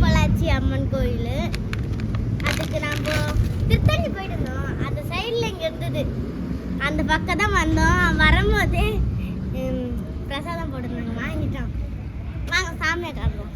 பொள்ளாச்சி அம்மன் கோயில். அதுக்கு நம்ம திருத்தணி போயிட்டு இருந்தோம் அந்த சைடில் இங்கே இருந்தது. அந்த பக்கம் தான் வந்தோம். வரும்போதே பிரசாதம் போட்டுருந்தாங்க. வாங்கிட்டோம். வாங்க சாமியை காட்டுறோம்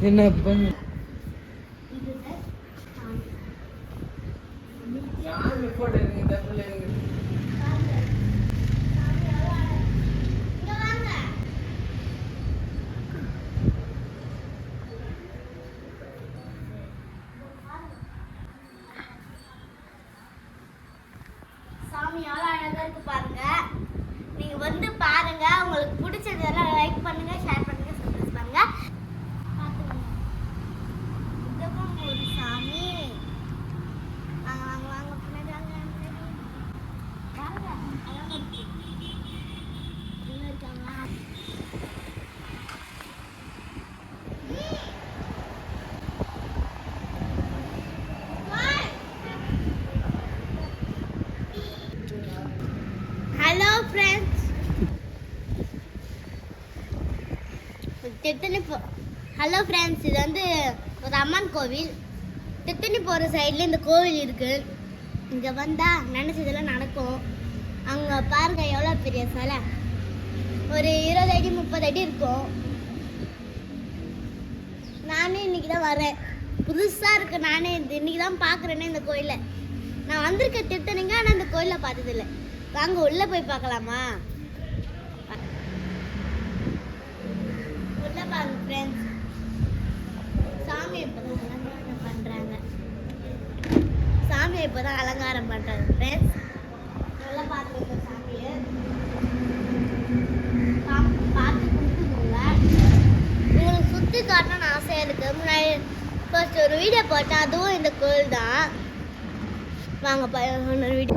என்ன சாமி சாமி எவ்வளோ அழகாக இருக்குது பாருங்க. நீங்க வந்து பாருங்க உங்களுக்கு ஃப்ரெண்ட்ஸ் தித்தனி போ ஹலோ ஃப்ரெண்ட்ஸ் இது வந்து ஒரு அம்மன் கோவில். தித்தனி போகிற சைடில் இந்த கோவில் இருக்குது இங்கே வந்தால் நினச்சதெல்லாம் நடக்கும். அங்கே பாருங்க எவ்வளோ பெரிய சிலை. ஒரு இருபது அடி முப்பது அடி இருக்கும். நானே இன்னைக்கு தான் வரேன். புதுசாக இருக்கு நானே இந்த இன்னைக்கு தான் பார்க்குறேனே இந்த கோயிலை. நான் வந்திருக்க திருத்தனைங்க ஆனால் இந்த கோயிலை பார்த்ததில்ல. வாங்க உள்ளே போய் பார்க்கலாமா? உள்ள பாருங்க ஃப்ரெண்ட்ஸ் சாமி இப்போதான் அலங்காரம் பண்ணுறாங்க சாமி இப்போதான் அலங்காரம் பண்ணுறாங்க ஃப்ரெண்ட்ஸ் நல்லா பார்த்துருங்க சாமியை. சாமி பார்த்து கும்பிட்டுக்கோங்க உங்களுக்கு சுற்றி காட்டணும்னு ஆசையாக இருக்குது முன்னாடி ஃபர்ஸ்ட் ஒரு வீடியோ போட்டேன் அதுவும் இந்த கோயில் தான் வாங்க ப- இன்னொரு வீடியோ